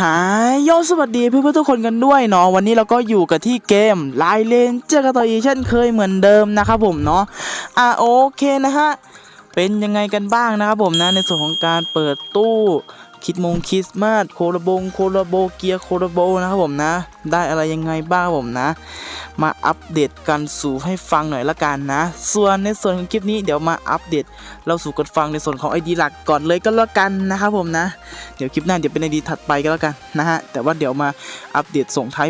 หายยอดสวัสดีเพื่อนๆทุกคนกันด้วยเนาะวันนี้เราก็อยู่กับที่เกมไลเลนเจอกันต่ออีเช่นเคยเหมือนเดิมนะครับผมเนาะอะโอเคนะฮะเป็นยังไงกันบ้างนะครับผมนะในส่วนของการเปิดตู้ คิดมงคริสต์มาสโคโรบงโคโรโบเกียโคโรโบนะครับผมนะ ได้อะไรยังไงบ้างครับผมนะ มาอัปเดตกันสู่ให้ฟังหน่อยละกันนะ ส่วนในส่วนของคลิปนี้เดี๋ยวมาอัปเดต เราสู่กันฟังในส่วนของ ID หลักก่อนเลยก็แล้วกันนะครับผมนะ เดี๋ยวคลิปหน้าเดี๋ยวเป็น ID ถัดไปก็แล้วกันนะฮะแต่ว่าเดี๋ยวมาอัปเดตส่งท้าย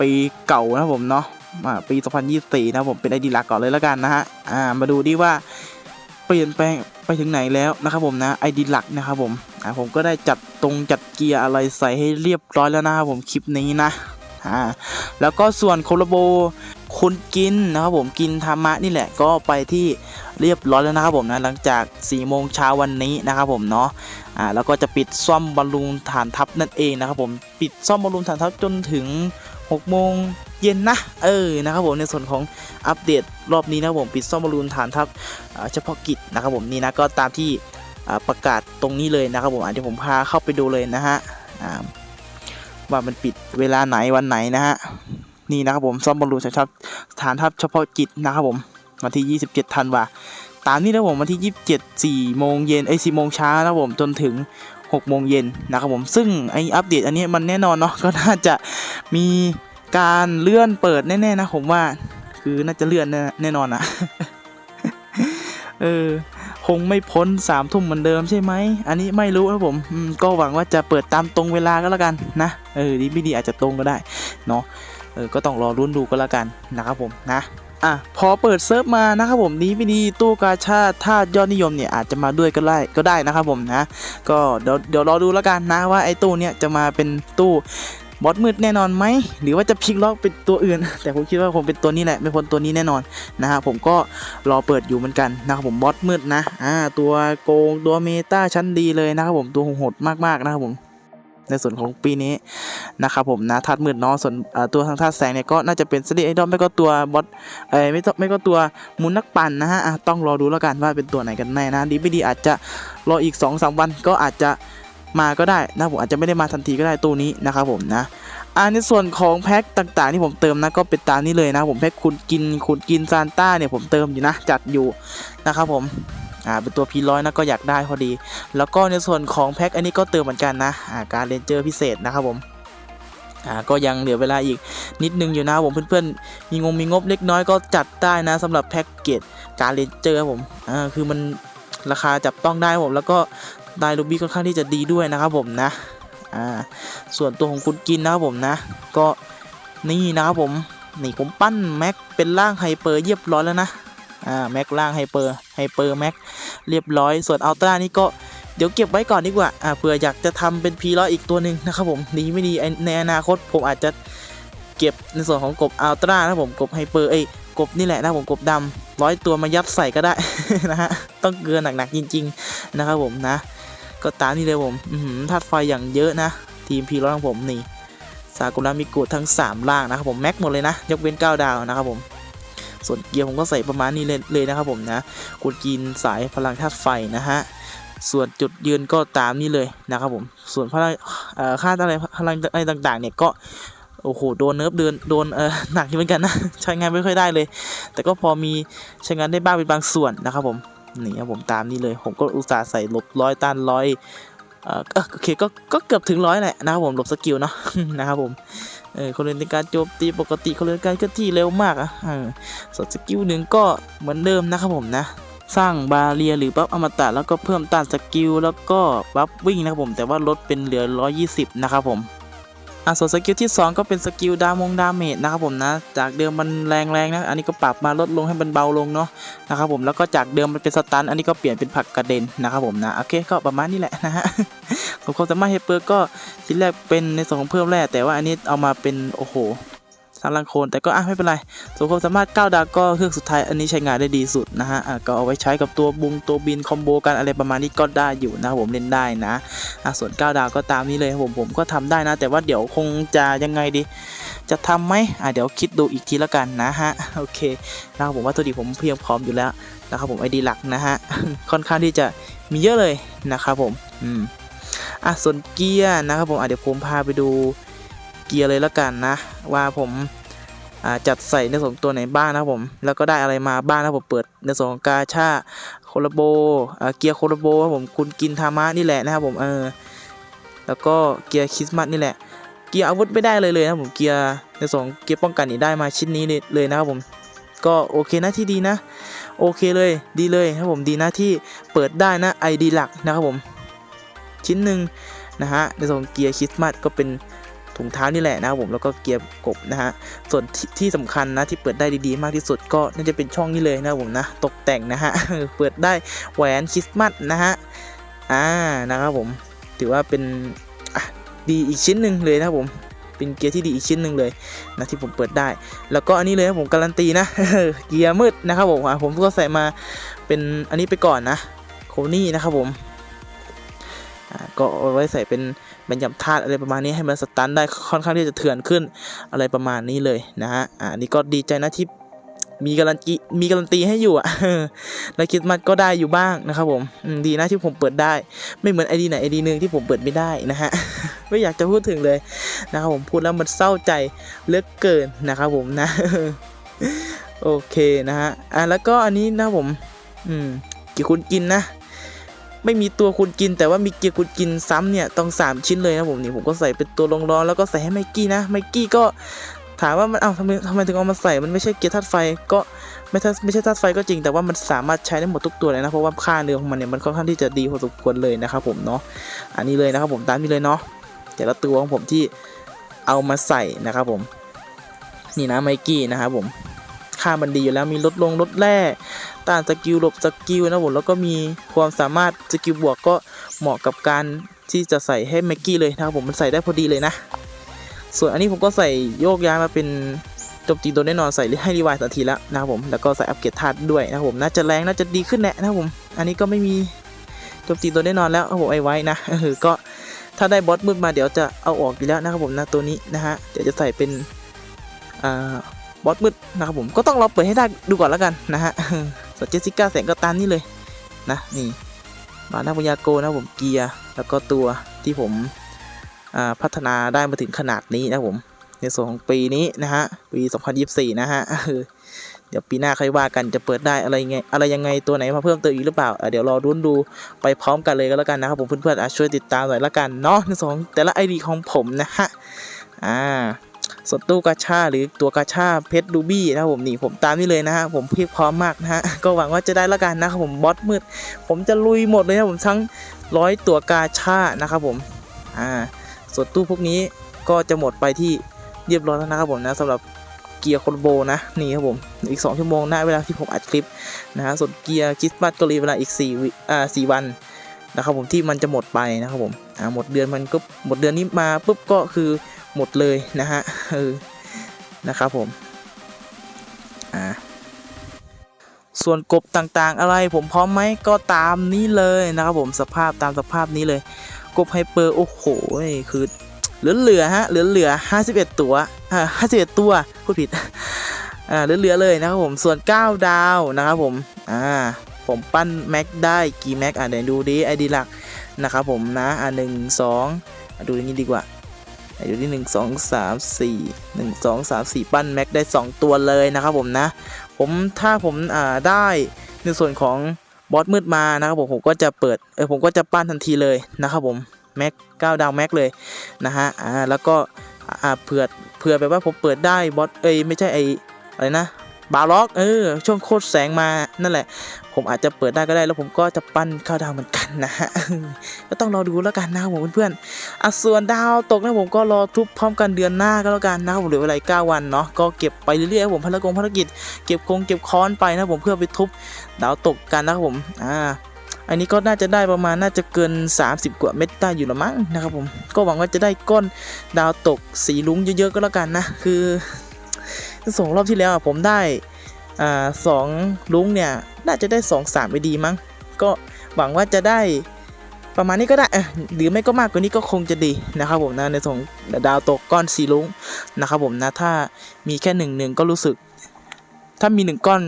ปีเก่านะครับผมเนาะมาปี 2024 นะครับผมเป็น ID หลักก่อนเลยแล้วกันนะฮะอ่ามาดูดิว่าเปลี่ยนแปลง ไปถึงไหนแล้วนะครับผมนะ ID หลักนะครับผมอ่าผมก็ได้จัดตรงจัดเกียร์อะไรใส่ให้เรียบร้อยแล้วนะครับผมคลิปนี้นะอ่าแล้วก็ส่วนโคโลโบคุณกินนะครับผมกินธรรมะนี่แหละก็ไปที่เรียบร้อยแล้วนะครับผมนะหลังจาก4โมงเช้าวันนี้นะครับผมเนาะอ่าแล้วก็จะปิดซ่อมบอลลูนฐานทัพนั่นเองนะครับผมปิดซ่อมบอลลูนฐานทัพจนถึง 6โมงเย็นนะ เออ นะครับผมในส่วนของอัปเดตรอบนี้นะผมปิดซ่อมบอลลูนฐานทัพเฉพาะกิจนะครับผมนี่นะก็ตามที่ประกาศตรงนี้เลยนะครับผมอะเดี๋ยวผมพาเข้าไปดูเลยนะฮะว่ามันปิดเวลาไหนวันไหนนะฮะนี่นะครับผมซ่อมบอลลูนชับฐานทัพเฉพาะกิจนะครับผมวันที่ 27ธันวาตามนี้นะผมวันที่ 27 4โมงเย็นไอ้4โมงเช้านะผมจนถึง 6โมงเย็นนะครับผมซึ่งไออัปเดตอันนี้มันแน่นอนเนาะก็น่าจะมีการเลื่อนเปิดแน่ๆนะผมว่าคือน่าจะเลื่อนแน่น่นอนอะเออคงไม่พ้นสามทุ่มเหมือนเดิมใช่ไหม อันนี้ไม่รู้ครับผมก็หวังว่าจะเปิดตามตรงเวลาก็แล้วกันนะ เออดีไม่ดีอาจจะตรงก็ได้เนาะ เออก็ต้องรอรุ้นดูก็แล้วกันนะครับผมนะ อะพอเปิดเซิร์ฟมานะครับผมนี้ไม่ดีตู้กาชาติธาตุยอดนิยมเนี่ยอาจจะมาด้วยก็ได้ก็ได้นะครับผมนะ ก็เดี๋ยวเดี๋ยวรอดูแล้วกันนะว่าไอ้ตู้เนี่ยจะมาเป็นตู้บอสมืดแน่นอนไหมหรือว่าจะพลิกล็อกเป็นตัวอื่น แต่ผมคิดว่าคงเป็นตัวนี้แหละไม่พ้นตัวนี้แน่นอนนะฮะผมก็รอเปิดอยู่เหมือนกันนะครับผมบอสมืดนะอ่าตัวโกงตัวเมตาชั้นดีเลยนะครับผมตัวโหดมากๆนะครับผม ในส่วนของปีนี้นะครับผมนะธาตุมืดเนาะส่วนตัวทางธาตุแสงเนี่ยก็น่าจะเป็นสตีไอดอลไม่ก็ตัวบอสเอ้ยไม่ต้องไม่ก็ตัวมูนนักปั่นนะฮะต้องรอดูแล้วกันว่าเป็นตัวไหนกันแน่นะดีไม่ดีอาจจะรออีก2อสวันก็อาจจะมาก็ได้นะผมอาจจะไม่ได้มาทันทีก็ได้ตู้นี้นะครับผมนะอ่าในส่วนของแพ็คต่างๆที่ผมเติมนะก็เป็นตามนี้เลยนะผมแพ็คคุณกินคุณกินซานต้าเนี่ยผมเติมอยู่นะจัดอยู่นะครับผม อ่าเป็นตัวพีร้อยนะก็อยากได้พอดี แล้วก็ในส่วนของแพ็คอันนี้ก็เติมเหมือนกันนะอ่าการเลนเจอร์พิเศษนะครับผมอ่าก็ยังเหลือเวลาอีกนิดนึงอยู่นะผมเพื่อนๆ มีงงมีงบเล็กน้อยก็จัดได้นะสำหรับแพ็กเกจการเลนเจอร์ครับผมอ่าคือมันราคาจับต้องได้ผม แล้วก็ได้ลูบี้ค่อนข้างที่จะดีด้วยนะครับผมนะอ่าส่วนตัวของคุณกินนะครับผมนะ ก็นี่นะครับผมนี่ผมปั้นแม็กเป็นร่างไฮเปอร์เรียบร้อยแล้วนะ อ่าแม็กร่างไฮเปอร์ไฮเปอร์แม็กเรียบร้อย ส่วนอัลตร้านี่ก็เดี๋ยวเก็บไว้ก่อนดีกว่าอ่าเผื่ออยากจะทำเป็นพีร้อยอีกตัวหนึ่งนะครับผมดีไม่ดีในอนาคตผมอาจจะเก็บในส่วนของกบอัลตร้านะผมกบไฮเปอร์เอ้ยกบนี่แหละนะผมกบดำร้อยตัวมายัดใส่ก็ได้นะฮะต้องเกลือหนักๆจริง ๆ นะครับผมนะ ก็ตามนี้เลยผมอือหือธาตุไฟอย่างเยอะนะ ทีมพีร้อยของผมนี่ซากุระมิกุทั้ง 3 ล่างนะครับผมแม็กหมดเลยนะ ยกเว้น 9 ดาวนะครับผม ส่วนเกียร์ผมก็ใส่ประมาณนี้เลยนะครับผมนะกดกินสายพลังธาตุไฟนะฮะส่วนจุดยืนก็ตามนี้เลยนะครับผม ส่วนพลังเอ่อค่าอะไรพลังอะไรต่างๆ เนี่ยก็โอ้โหโดนเนิร์ฟเดินโดนเออหนักอยู่เหมือนกันนะใช้งานไม่ค่อยได้เลย แต่ก็พอมีใช้งานได้บ้างเป็นบางส่วนนะครับผมนี่ครับผมตามนี้เลย ผมก็อุตส่าห์ใส่ลบร้อยต้านร้อย โอเคก็ก็เกือบถึงร้อยแหละนะครับผมหลบสกิลเนาะนะครับผมเออคนเล่นในการโจมตีปกติคนเล่นการเคลื่อนที่เร็วมากอะเออส่วนสกิลหนึ่งก็เหมือนเดิมนะครับผมนะ สร้างบาเรียหรือบัฟอมตะแล้วก็เพิ่มต้านสกิลแล้วก็บัฟวิ่งนะครับผมแต่ว่าลดเป็นเหลือ 120 นะครับผม อะส่วนสกิลที่ 2 ก็เป็นสกิลดามงดาเมจนะครับผมนะ จากเดิมมันแรงๆนะ อันนี้ก็ปรับมาลดลงให้มันเบาลงเนาะนะครับผม แล้วก็จากเดิมมันเป็นสตัน อันนี้ก็เปลี่ยนเป็นผักกระเด็นนะครับผมนะ โอเค ก็ประมาณนี้แหละนะฮะของความสามารถเฮเปอร์ก็ทีแรกเป็นในส่วนของเพิ่มแร่แต่ว่าอันนี้เอามาเป็นโอ้โห สร้างลังโคนแต่ก็อะไม่เป็นไรส่วนความสามารถ 9 ดาวก็เครื่องสุดท้ายอันนี้ใช้งานได้ดีสุดนะฮะอะก็เอาไว้ใช้กับตัวบุงตัวบินคอมโบกันอะไรประมาณนี้ก็ได้อยู่นะครับผมเล่นได้นะอะส่วน 9 ดาวก็ตามนี้เลยครับผมผมก็ทำได้นะ แต่ว่าเดี๋ยวคงจะยังไงดี จะทำไหมอะเดี๋ยวคิดดูอีกทีละกันนะฮะโอเคนะครับผมว่าตัวดีผมเพียงพร้อมอยู่แล้วนะครับผมไอดีหลักนะฮะค่อนข้างที่จะมีเยอะเลยนะครับผมอืมอะส่วนเกียร์นะครับผมอะเดี๋ยวผมพาไปดู กียร์เลยแล้วกันนะ ว่าผมาจัดใส่ในส่วนของตัวไหนบ้างนะครับผม แล้วก็ได้อะไรมาบ้างนะผมเปิดในส่วนของกาชาโคลโบเกียร์โคลโบครับผมคุณกินทามะนี่แหละนะครับผมเออแล้วก็เกียร์คริสต์มาสนี่แหละเกียร์อาวุธไม่ได้เลยเลยนะผมเกียร์ในส่วนของเกียร์ป้องกันนี่ได้มาชิ้นนี้เลยนะครับผมก็โอเคนะที่ดีนะ โอเคเลยดีเลยครับผมดีนะที่เปิดได้นะ ID หลักนะครับผม ชิ้นหนึ่งนะฮะในส่วนของเกียร์คริสต์มาสก็เป็น ถุงเท้านี่แหละนะครับผมแล้วก็เกียร์กบนะฮะส่วนที่ที่สำคัญนะที่เปิดได้ดีๆ มากที่สุดก็น่าจะเป็นช่องนี้เลยนะผมนะตกแต่งนะฮะเปิดได้แหวนคริสต์มาสนะฮะอ่านะครับผมถือว่าเป็นดีอีกชิ้นหนึ่งเลยนะครับผมเป็นเกียร์ที่ดีอีกชิ้นหนึ่งเลยนะที่ผมเปิดได้ แล้วก็อันนี้เลยครับผมการันตีนะเกียร์มืดนะครับผมผมก็ใส่มาเป็นอันนี้ไปก่อนนะโคนี่นะครับผมก็เอาไว้ใส่เป็น บรรยำธาตุอะไรประมาณนี้ให้มันสตันได้ค่อนข้างที่จะเถื่อนขึ้นอะไรประมาณนี้เลยนะฮะอ่าอันนี่ก็ดีใจนะที่มีการันตีมีการันตีให้อยู่อะแล้วคิดมันก็ได้อยู่บ้างนะครับผมดีนะที่ผมเปิดได้ ไม่เหมือนไอดีไหนไอดีหนึ่งที่ผมเปิดไม่ได้นะฮะ ไม่อยากจะพูดถึงเลยนะครับผมพูดแล้วมันเศร้าใจเลือกเกินนะครับผมนะ โอเคนะฮะ อะแล้วก็อันนี้นะผม อืมกียร์คุณกินนะ ไม่มีตัวคุณกิน แต่ว่ามีเกียร์คุณกินซ้ำเนี่ยต้อง 3 ชิ้นเลยนะผมนี่ผมก็ใส่เป็นตัวรองร้อนแล้วก็ใส่ให้ไมกี้นะไมกี้ก็ถามว่ามันเอ้าทำไมทำไมถึงเอามาใส่มันไม่ใช่เกียร์ธาตุไฟก็ไม่ใช่ไม่ใช่ธาตุไฟก็จริงแต่ว่ามันสามารถใช้ได้หมดทุกตัวเลยนะเพราะว่าค่าเนื้อของมันเนี่ยมันค่อนข้างที่จะดีพอสมควรเลยนะครับผมเนาะอันนี้เลยนะครับผมตามนี้เลยเนาะแต่ละตัวของผมที่เอามาใส่นะครับผมนี่นะไมกี้นะครับผม ค่ามันดีอยู่แล้วมีลดลงลดแร่ต้านสกิลหลบสกิลนะผมแล้วก็มีความสามารถสกิลบวกก็เหมาะกับการที่จะใส่ให้ไมกี้เลยนะครับผมมันใส่ได้พอดีเลยนะ ส่วนอันนี้ผมก็ใส่โยกย้ายมาเป็นโจมตีโดนแน่นอนใส่ให้รีวายทันทีแล้วนะครับผมแล้วก็ใส่อัปเกรดธาตุด้วยนะครับผมน่าจะแรงน่าจะดีขึ้นแน่นะครับผม อันนี้ก็ไม่มีโจมตีโดนแน่นอนแล้วครับผมไอไว้นะเออก็ถ้าได้บอสมืดมาเดี๋ยวจะเอาออกอยู่แล้วนะครับผมนะตัวนี้นะฮะเดี๋ยวจะใส่เป็นอ่า บอสมืดนะครับผมก็ต้องรอเปิดให้ได้ดูก่อนแล้วกันนะฮะส่วนเจสสิก้าแสงก็ตามนี่เลยนะนี่มาหน้าพยาโกนะผมเกียร์แล้วก็ตัวที่ผมพัฒนาได้มาถึงขนาดนี้นะผมในส่วนของปีนี้นะฮะปี 2024 นะฮะเดี๋ยวปีหน้าค่อยว่ากันจะเปิดได้อะไรไงอะไรยังไงตัวไหนมาเพิ่มเติมอีกหรือเปล่า เดี๋ยวรอรุ้นดูไปพร้อมกันเลยก็แล้วกันนะครับผมเพื่อนๆช่วยติดตามหน่อยละกันเนาะในส่วนของแต่ละไอดีของผมนะฮะอ่า ส่วนตู้กาชาหรือตัวกาชาเพชรดูบี้นะครับผมนี่ผมตามนี่เลยนะฮะผมเพียบพร้อมมากนะฮะก็หวังว่าจะได้ละกันนะครับผมบอสมืด ผมจะลุยหมดเลยนะผมทั้งร้อยตัวกาชานะครับผมอ่าส่วนตู้พวกนี้ก็จะหมดไปที่เรียบร้อยแล้วนะครับผมนะสำหรับเกียร์คอนโบนะนี่ครับผมอีก 2 ชั่วโมงนะเวลาที่ผมอัดคลิปนะฮะส่วนเกียร์คริสต์มาสก็รีเวลาอีก4วิอ่า4วันนะครับผมที่มันจะหมดไปนะครับผมอ่าหมดเดือนมันก็หมดเดือนนี้มาปุ๊บก็คือ หมดเลยนะฮะเออนะครับผมอ่าส่วนกบต่างๆอะไรผมพร้อมไหมก็ตามนี้เลยนะครับผมสภาพตามสภาพนี้เลย กบไฮเปอร์โอ้โหคือเหลือเหลือฮะเหลือเหลือห้าสิบเอ็ดตัวอ่าห้าสิบเอ็ดตัวพูดผิดอ่าเหลือเหลือเลยนะครับผมส่วน 9 ดาวนะครับผมอ่าผมปั้นแม็กได้กี่แม็กอะเดี๋ยวดูดิไอดีหลักนะครับผมนะอ่าหนึ่งสองดูอย่างนี้ดีกว่า อายวที่หนึ่งสองสามสี่หนึ่งสองสามสี่ปั้นแม็กได้สองตัวเลยนะครับผมนะ ผมถ้าผมอ่าได้ในส่วนของบอสมืดมานะครับผมผมก็จะเปิดเออผมก็จะปั้นทันทีเลยนะครับผมแม็กเก้าดาวแม็กเลยนะฮะอ่าแล้วก็อ่าเผื่อเผื่อแบบว่าผมเปิดได้บอสเอ้ยไม่ใช่ไออะไรนะ บาล็อก เออ ช่วงโคตรแสงมา นั่นแหละ ผมอาจจะเปิดได้ก็ได้ แล้วผมก็จะปั้นข้าวดาวเหมือนกันนะฮะ ก็ต้องรอดูแล้วกันนะครับผมเพื่อนๆอะส่วนดาวตกนะผมก็รอทุบพร้อมกันเดือนหน้าก็แล้วกันนะครับผมเหลือเวลาอีก9วันเนาะ ก็เก็บไปเรื่อยๆครับผมภารกงภารกิจ เก็บคงเก็บค้อนไปนะผมเพื่อไปทุบดาวตกกันนะครับผม อ่าอันนี้ก็น่าจะได้ประมาณน่าจะเกิน 30 กว่าเม็ดได้อยู่ละมั้งนะครับผม ก็หวังว่าจะได้ก้อนดาวตกสีลุ้งเยอะๆก็แล้วกันนะ คือ ส่งรอบที่แล้วผมได้อ่าสองลุงเนี่ย น่าจะได้2 3ไปดีมั้ง ก็หวังว่าจะได้ประมาณนี้ก็ได้หรือไม่ก็มากกว่านี้ก็คงจะดีนะครับผมนะในส่วนของดาวตกก้อนสีลุงนะครับผมนะถ้ามีแค่หนึ่งหนึ่งก็รู้สึก ถ้ามีหนึ่งก้อน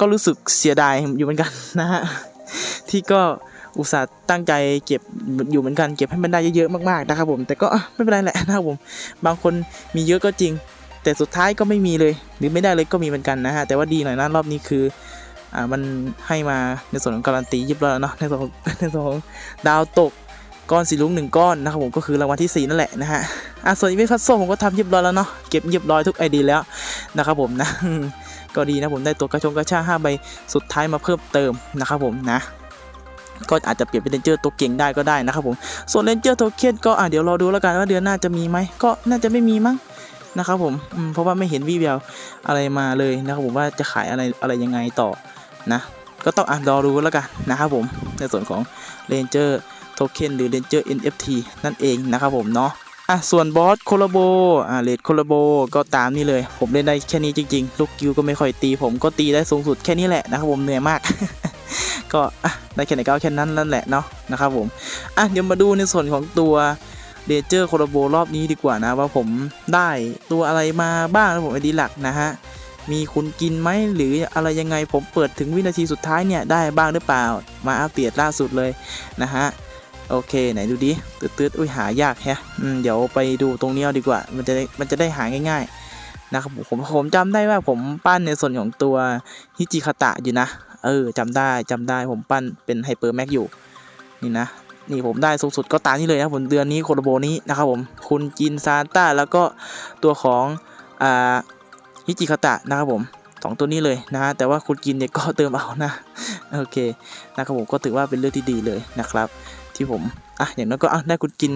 ก็รู้สึกเสียดายอยู่เหมือนกันนะฮะที่ก็อุตส่าห์ตั้งใจเก็บอยู่เหมือนกันเก็บให้มันได้เยอะๆมากๆนะครับผมแต่ก็ไม่เป็นไรแหละนะครับผม บางคนมีเยอะก็จริง แต่สุดท้ายก็ไม่มีเลยหรือไม่ได้เลยก็มีเหมือนกันนะฮะแต่ว่าดีหน่อยนะรอบนี้คืออ่ามันให้มาในส่วนของการันตียิบแล้วเนาะในส่วนของในส่วนของดาวตกก้อนสีลุงหนึ่งก้อนนะครับผมก็คือรางวัลที่สี่นั่นแหละนะฮะอะส่วนอีเวนต์คัสโซผมก็ทำเรียบร้อยแล้วเนาะเก็บเรียบร้อยทุกไอดีแล้วนะครับผมนะก็ดีนะผมได้ตัวกระชงกระชาห้าใบสุดท้ายมาเพิ่มเติมนะครับผมนะก็อาจจะเปลี่ยนเป็นเรนเจอร์ตัวเก่งได้ก็ได้นะครับผมส่วนเรนเจอร์โทเค็นก็อะเดี๋ยวรอดูแล้วกันว่าเดือนหน้าจะมีไหมก็น่าจะไม่มีมั้ง นะครับผมเพราะว่าไม่เห็นวี่แววอะไรมาเลยนะครับผมว่าจะขายอะไรอะไรยังไงต่อนะ ก็ต้องอะรอดูแล้วกันนะครับผมในส่วนของเรนเจอร์โทเค็นหรือเรนเจอร์ NFT นั่นเองนะครับผมเนาะอะส่วนบอสโคลาโบอะเลดโคลาโบก็ตามนี่เลย ผมเล่นได้แค่นี้จริงๆ ลูกกิวก็ไม่ค่อยตี ผมก็ตีได้สูงสุดแค่นี้แหละนะครับผมเหนื่อยมาก ก็อะได้แค่ไหนก็เอาแค่นั้นนั่นแหละเนาะนะครับผมอะเดี๋ยวมาดูในส่วนของตัว เดเจอร์โคลาโบรอบนี้ดีกว่านะ ว่าผมได้ตัวอะไรมาบ้างนะผมไอดีหลักนะฮะ มีคุณกินไหมหรืออะไรยังไงผมเปิดถึงวินาทีสุดท้ายเนี่ย ได้บ้างหรือเปล่า มาอัปเดตล่าสุดเลยนะฮะ โอเค ไหนดูดิตืดๆอุ้ยหายากแฮะเดี๋ยวไปดูตรงนี้เอาดีกว่า มันจะได้มันจะได้หาง่ายๆนะครับผมผมผมจำได้ว่าผมปั้นในส่วนของตัวฮิจิคาตะอยู่นะเออจำได้จำได้ผมปั้นเป็นไฮเปอร์แม็กอยู่นี่นะ นี่ผมได้สูงสุดก็ตามนี้เลยนะผมเดือนนี้โคโรโบนี้นะครับผมคุณจินซานต้าแล้วก็ตัวของอ่าฮิจิคาตะนะครับผมสองตัวนี้เลยนะฮะแต่ว่าคุณกินเนี่ยก็เติมเอานะโอเคนะครับผมก็ถือว่าเป็นเรื่องที่ดีเลยนะครับ ที่ผมอะอย่างน้อยก็อะได้คุณกิน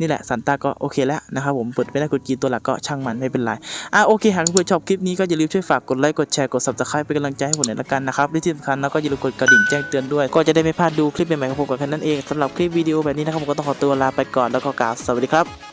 นี่แหละซันต้าก็โอเคแล้วนะครับผมเปิดไปได้กดกินตัวหลักก็ช่างมันไม่เป็นไรอะโอเคหากเพื่อนชอบคลิปนี้ก็อย่าลืมช่วยฝากกดไลค์กดแชร์กดซับสไครป์เป็นกำลังใจให้ผมหน่อยละกันนะครับและที่สำคัญแล้วก็อย่าลืมกดกระดิ่งแจ้งเตือนด้วย ก็จะได้ไม่พลาดดูคลิปใหม่ๆของผมกับแค่นั้นเองสำหรับคลิปวิดีโอแบบนี้นะครับผมก็ต้องขอตัวลาไปก่อนแล้วก็กล่าวสวัสดีครับ